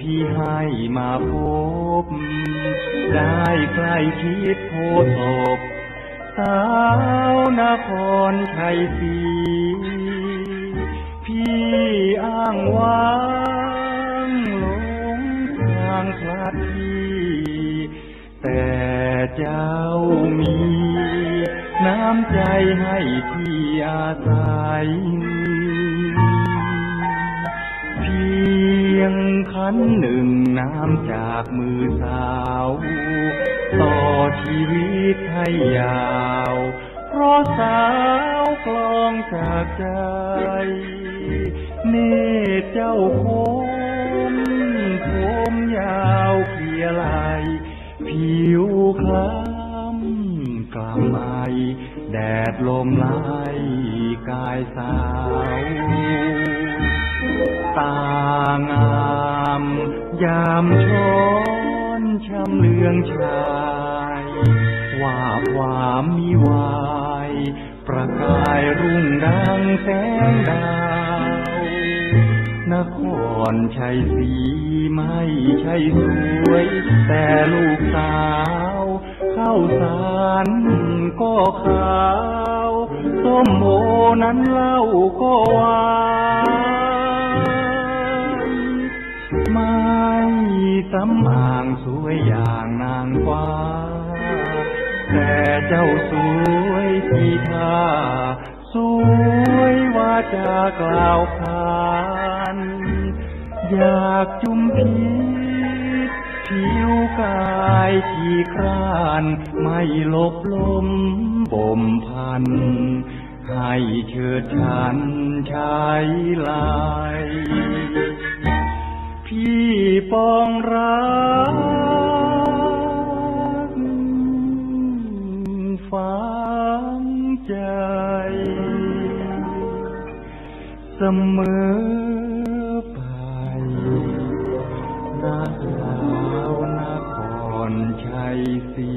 พี่ให้มาพบ ได้ใกล้ชิดโพศพสาวนครชัยศรีพี่อ้างว้างหลงทางพลัดที่แต่เจ้ามี น้ำใจให้พี่อาศัย ขันหนึ่งน้ำจากมือสาว ต่อชีวิตให้ยาว เพราะสาวกลองจากใจ เนตเจ้าคมผมยาวเพียไหลผิวคล้ำกลำไอแดดลมไล่กายสาว ตางามยามช้อนชำเลืองชายว่าความมีวายประกายรุ่งดังแสงดาวนครชัยศรีไม่ใช่สวย แต่ลูกสาวเข้าสารก็ขาว ส้มโอนั้นเล่าก็หวานำอ่างสวยอย่างนางฟ้า แต่เจ้าสวยที่ท่าสวยว่าจากล่าวขานอยากจุมพิษผิวกายที่คร้านไม่ลบลมบ่มพัน ให้เชิดชันชายลาย ปองรักฝังใจ เสมอนาสาวนาครชัยศรี